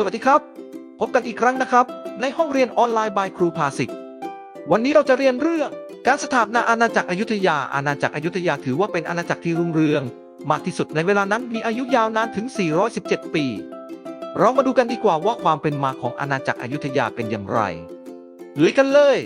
สวัสดีครับ พบกันอีกครั้งนะครับ ในห้องเรียนออนไลน์บายครูภาสิก วันนี้เราจะเรียนเรื่องการสถาปนาอาณาจักรอยุธยา อาณาจักรอยุธยาถือว่าเป็นอาณาจักรที่รุ่งเรือง มากที่สุดในเวลานั้นมีอายุยาวนานถึง 417 ปี เรามาดูกันดีกว่าว่าความเป็นมาของอาณาจักรอยุธยาเป็นอย่างไรลุยกันเลย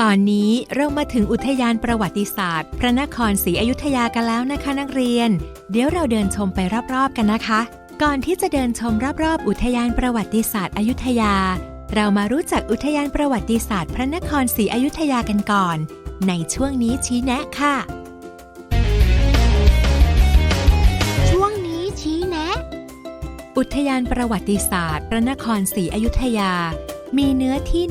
ตอนนี้เรามาถึงอุทยานประวัติศาสตร์ พระนครศรีอยุธยากันแล้วนะคะนักเรียน เดี๋ยวเราเดินชมไปรอบๆกันนะคะ ก่อนที่จะเดินชมรอบๆ อุทยานประวัติศาสตร์อยุธยา เรามารู้จักอุทยานประวัติศาสตร์ พระนครศรีอยุธยากันก่อน ในช่วงนี้ชี้แนะค่ะ ช่วงนี้ชี้แนะ อุทยานประวัติศาสตร์ พระนครศรีอยุธยา มีเนื้อที่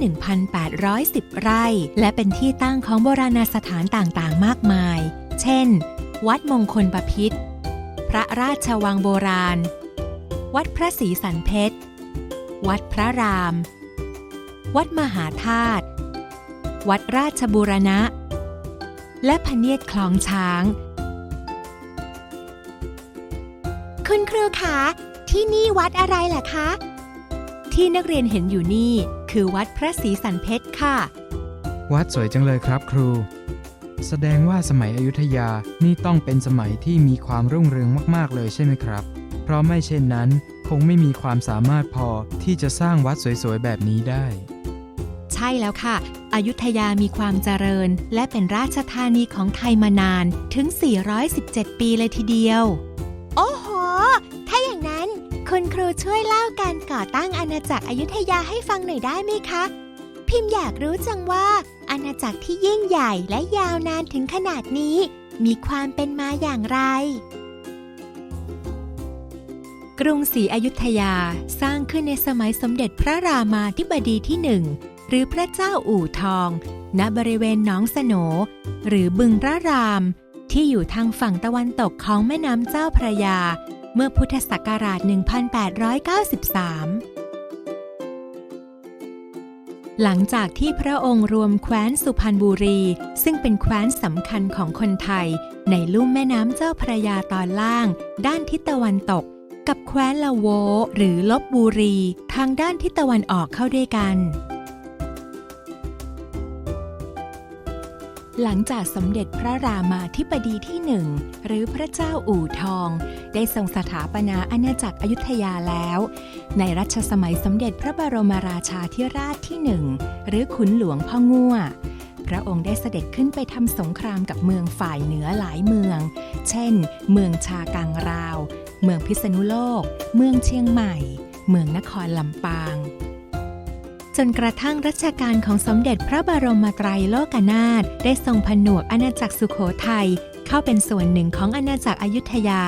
1,810 ไร่ และเป็นที่ตั้งของโบราณสถานต่างๆ มากมาย เช่น วัดมงคลบพิษพระราชวังโบราณ วัดพระศรีสันเพชร วัดพระราม วัดมหาธาตุ วัดราชบูรณะ และพระเนียดคลองช้าง คุณครูคะ ที่นี่วัดอะไรล่ะคะ ที่นักเรียนเห็นอยู่นี่คือวัดพระศรีสันเพชรค่ะ วัดสวยจังเลยครับครู แสดงว่าสมัยอยุธยานี่ต้องเป็นสมัยที่มีความรุ่งเรืองมากๆเลยใช่ไหมครับ เพราะไม่เช่นนั้นคงไม่มีความสามารถพอที่จะสร้างวัดสวยๆ แบบนี้ได้ ใช่แล้วค่ะ อยุธยามีความเจริญ และเป็นราชธานีของไทยมานานถึง 417 ปีเลยทีเดียว โอ้โห ถ้าอย่างนั้น คุณครูช่วยเล่าการก่อตั้งอาณาจักรอยุธยาให้ฟังหน่อยได้ไหมคะ พิมพ์อยากรู้จังว่า อาณาจักรที่ยิ่งใหญ่และยาวนานถึงขนาดนี้ มีความเป็นมาอย่างไร กรุงศรีอยุธยาสร้างขึ้นในสมัยสมเด็จพระรามาธิบดีที่หนึ่งหรือพระเจ้าอู่ทอง ณบริเวณหนองสโหนหรือบึงระราม ที่อยู่ทางฝั่งตะวันตกของแม่น้ำเจ้าพระยา เมื่อพุทธศักราช 1893 หลังจากที่พระองค์รวมแคว้นสุพรรณบุรี ซึ่งเป็นแคว้นสำคัญของคนไทย ในลุ่มแม่น้ำเจ้าพระยาตอนล่าง ด้านทิศตะวันตก กับแคว้นละโว หรือลบบุรี ทางด้านทิศตะวันออกเข้าด้วยกัน หลังจากสมเด็จพระรามาธิบดีที่หนึ่งหรือพระเจ้าอู่ทอง ได้ทรงสถาปนาอาณาจักรอยุธยาแล้ว ในรัชสมัยสมเด็จพระบรมราชาธิราชที่หนึ่งหรือขุนหลวงพ่อง่วพระองค์ได้เสด็จขึ้นไปทำสงครามกับเมืองฝ่ายเหนือหลายเมือง เช่น เมืองชากังราว เมืองพิษณุโลก เมืองเชียงใหม่ เมืองนครลำปาง จนกระทั่งรัชกาลของสมเด็จพระบรมไตรโลกนาถได้ทรงผนวกอาณาจักรสุโขทัยเข้าเป็นส่วนหนึ่งของอาณาจักรอยุธยา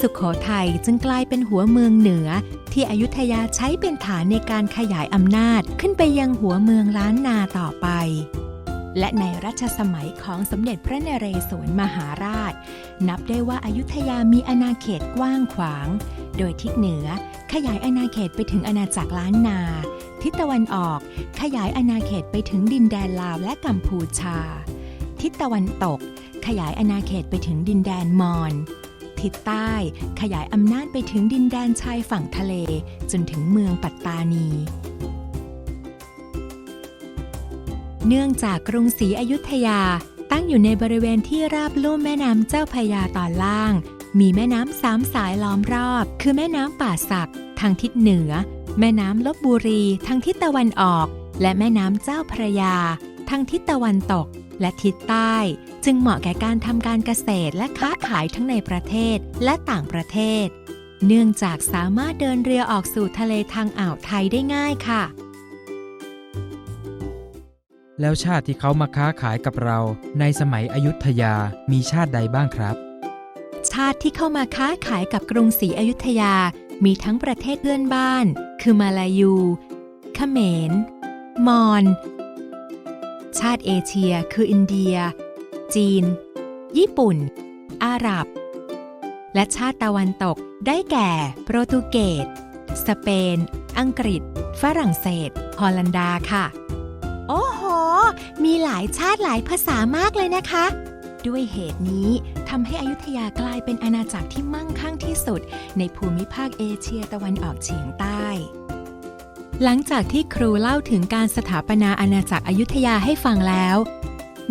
สุโขทัยจึงกลายเป็นหัวเมืองเหนือ ที่อยุธยาใช้เป็นฐานในการขยายอำนาจขึ้นไปยังหัวเมืองล้านนาต่อไปและในรัชสมัยของสมเด็จพระนเรศวรมหาราช นับได้ว่าอายุทยามีอาณาเขตกว้างขวาง โดยทิศเหนือ ขยายอาณาเขตไปถึงอาณาจักรล้านนา ทิศตะวันออก ขยายอาณาเขตไปถึงดินแดนลาวและกัมพูชา ทิศตะวันตก ขยายอาณาเขตไปถึงดินแดนมอญทิศใต้ขยายอำนาจไปถึงดินแดนชายฝั่งทะเล จนถึงเมืองปัตตานี เนื่องจากกรุงศรีอยุธยาตั้งอยู่ในบริเวณที่ราบลุ่มแม่น้ำเจ้าพระยาตอนล่าง มีแม่น้ำสามสายล้อมรอบ คือแม่น้ำป่าสัก ทางทิศเหนือ แม่น้ำลบบุรี ทางทิศตะวันออก และแม่น้ำเจ้าพระยา ทางทิศตะวันตก และทิศใต้ จึงเหมาะแก่การทำการเกษตรและค้าขายทั้งในประเทศและต่างประเทศ เนื่องจากสามารถเดินเรือออกสู่ทะเลทางอ่าวไทยได้ง่ายค่ะ แล้วชาติที่เขามาค้าขายกับเราในสมัยอยุธยามีชาติใดบ้างครับ ชาติที่เข้ามาค้าขายกับกรุงศรีอยุธยา มีทั้งประเทศเพื่อนบ้าน คือมาลายูเขมร มอญ ชาติเอเชีย คืออินเดีย จีน ญี่ปุ่น อาหรับ และชาติตะวันตก ได้แก่ โปรตุเกส สเปน อังกฤษ ฝรั่งเศส ฮอลันดาค่ะ โอ้โห มีหลายชาติหลายภาษามากเลยนะคะ ด้วยเหตุนี้ทำให้อยุธยากลายเป็นอาณาจักรที่มั่งคั่งที่สุด ในภูมิภาคเอเชียตะวันออกเฉียงใต้ หลังจากที่ครูเล่าถึงการสถาปนาอาณาจักรอยุธยาให้ฟังแล้ว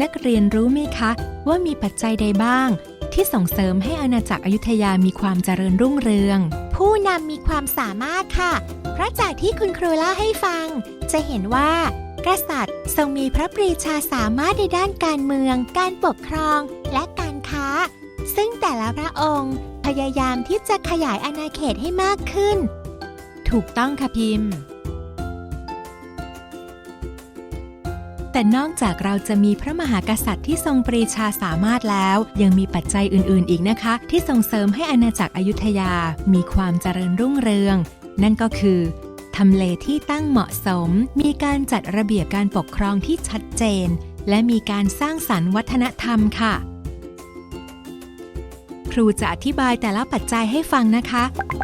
นักเรียนรู้ไหมคะ ว่ามีปัจจัยใดบ้าง ที่ส่งเสริมให้อาณาจักรอยุธยามีความเจริญรุ่งเรือง ผู้นำมีความสามารถค่ะ เพราะจากที่คุณครูเล่าให้ฟัง จะเห็นว่า กษัตริย์ ทรงมีพระปรีชาสามารถในด้านการเมือง การปกครอง และการค้า ซึ่งแต่ละพระองค์ พยายามที่จะขยายอาณาเขตให้มากขึ้น ถูกต้องค่ะพิมพ์ แต่นอกจากเราจะมีพระมหากษัตริย์ที่ทรงปรีชาสามารถแล้ว ยังมีปัจจัยอื่น ๆ อีกนะคะ ที่ส่งเสริมให้อาณาจักรอยุธยา มีความเจริญรุ่งเรือง นั่นก็คือ ทำเลที่ตั้งเหมาะสม มีการจัดระเบียบการปกครองที่ชัดเจน และมีการสร้างสรรค์วัฒนธรรมค่ะ ครูจะอธิบายแต่ละปัจจัยให้ฟังนะคะ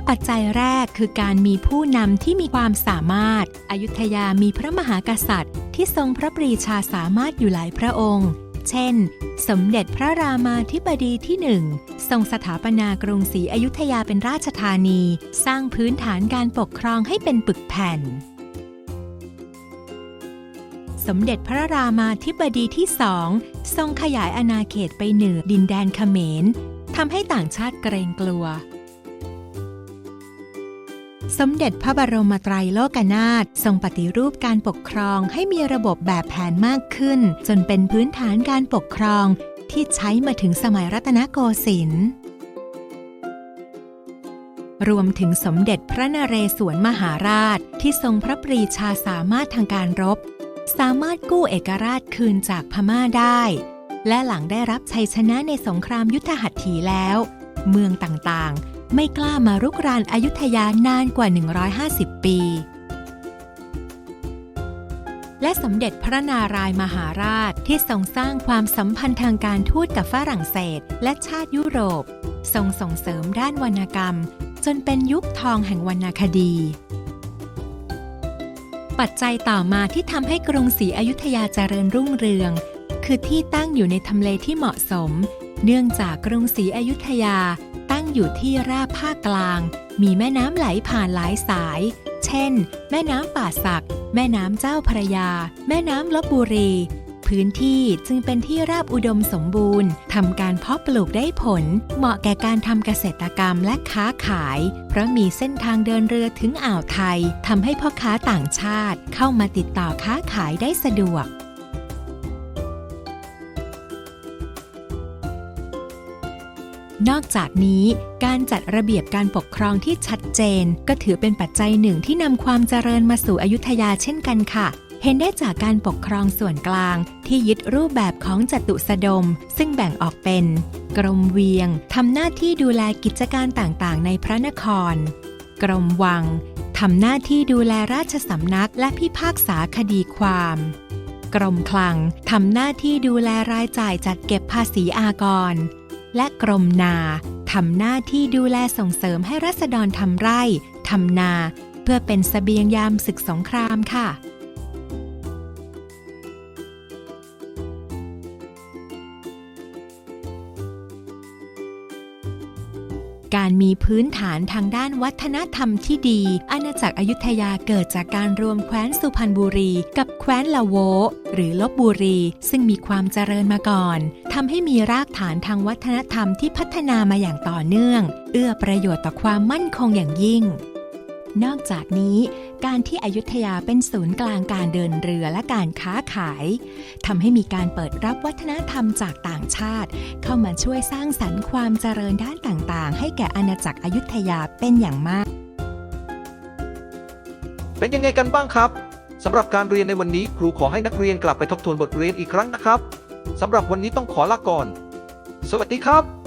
ปัจจัยแรกคือการมีผู้นำที่มีความสามารถอยุธยามีพระมหากษัตริย์ ที่ทรงพระปรีชาสามารถอยู่หลายพระองค์ เช่น สมเด็จพระรามาธิบดีที่หนึ่งทรงสถาปนากรุงศรีอยุธยาเป็นราชธานี สร้างพื้นฐานการปกครองให้เป็นปึกแผ่น สมเด็จพระรามาธิบดีที่สองทรงขยายอาณาเขตไปเหนือดินแดนเขมรทำให้ต่างชาติเกรงกลัว สมเด็จพระบรมไตรโลกนาถทรงปฏิรูปการปกครองให้มีระบบแบบแผนมากขึ้น จนเป็นพื้นฐานการปกครองที่ใช้มาถึงสมัยรัตนโกสินทร์รวมถึงสมเด็จพระนเรศวรมหาราชที่ทรงพระปรีชาสามารถทางการรบ สามารถกู้เอกราชคืนจากพม่าได้ และหลังได้รับชัยชนะในสงครามยุทธหัตถีแล้ว เมืองต่างๆ ไม่กล้ามารุกรานอายุทยานานกว่า 150 ปี และสมเด็จพระนารายมหาราชที่ทรงสร้างความสัมพันธ์ทางการทูตกับฝรั่งเศส และชาติยุโรป ทรงส่งเสริมด้านวรรณกรรม จนเป็นยุคทองแห่งวรรณคดี ปัจจัยต่อมาที่ทำให้กรุงศรีอยุธยาเจริญรุ่งเรือง คือที่ตั้งอยู่ในทำเลที่เหมาะสม เนื่องจากกรุงศรีอยุธยา ตั้งอยู่ที่ราบภาคกลาง มีแม่น้ำไหลผ่านหลายสาย เช่น แม่น้ำป่าสัก แม่น้ำเจ้าพระยา แม่น้ำลบบุรี พื้นที่จึงเป็นที่ราบอุดมสมบูรณ์ทำการเพาะปลูกได้ผล เหมาะแก่การทำเกษตรกรรมและค้าขาย เพราะมีเส้นทางเดินเรือถึงอ่าวไทยทำให้พ่อค้าต่างชาติเข้ามาติดต่อค้าขายได้สะดวก นอกจากนี้การจัดระเบียบการปกครองที่ชัดเจน ก็ถือเป็นปัจจัยหนึ่งที่นำความเจริญมาสู่อยุธยาเช่นกันค่ะ เห็นได้จากการปกครองส่วนกลาง ที่ยึดรูปแบบของจตุสดม ซึ่งแบ่งออกเป็น กรมเวียงทำหน้าที่ดูแลกิจการต่างๆ ในพระนคร กรมวังทำหน้าที่ดูแลราชสำนักและพิพากษาคดีความ กรมคลังทำหน้าที่ดูแลรายจ่ายจัดเก็บภาษีอากร และกรมนาทำหน้าที่ดูแลส่งเสริมให้รัษฎรทำไร่ทำนา เพื่อเป็นเสบียงยามศึกสงครามค่ะ การมีพื้นฐานทางด้านวัฒนธรรมที่ดี อาณาจักรอยุธยาเกิดจากการรวมแคว้นสุพรรณบุรี กับแคว้นละโว หรือลบบุรี ซึ่งมีความเจริญมาก่อนทำให้มีรากฐานทางวัฒนธรรมที่พัฒนามาอย่างต่อเนื่อง เอื้อประโยชน์ต่อความมั่นคงอย่างยิ่ง นอกจากนี้ การที่อยุธยาเป็นศูนย์กลางการเดินเรือและการค้าขายทำให้มีการเปิดรับวัฒนธรรมจากต่างชาติ เข้ามาช่วยสร้างสรรค์ความเจริญด้านต่างๆ ให้แก่อาณาจักรอยุธยาเป็นอย่างมาก เป็นยังไงกันบ้างครับสำหรับการเรียนในวันนี้ครูขอให้นักเรียนกลับไปทบทวนบทเรียนอีกครั้งนะครับสำหรับวันนี้ต้องขอลาก่อน สวัสดีครับ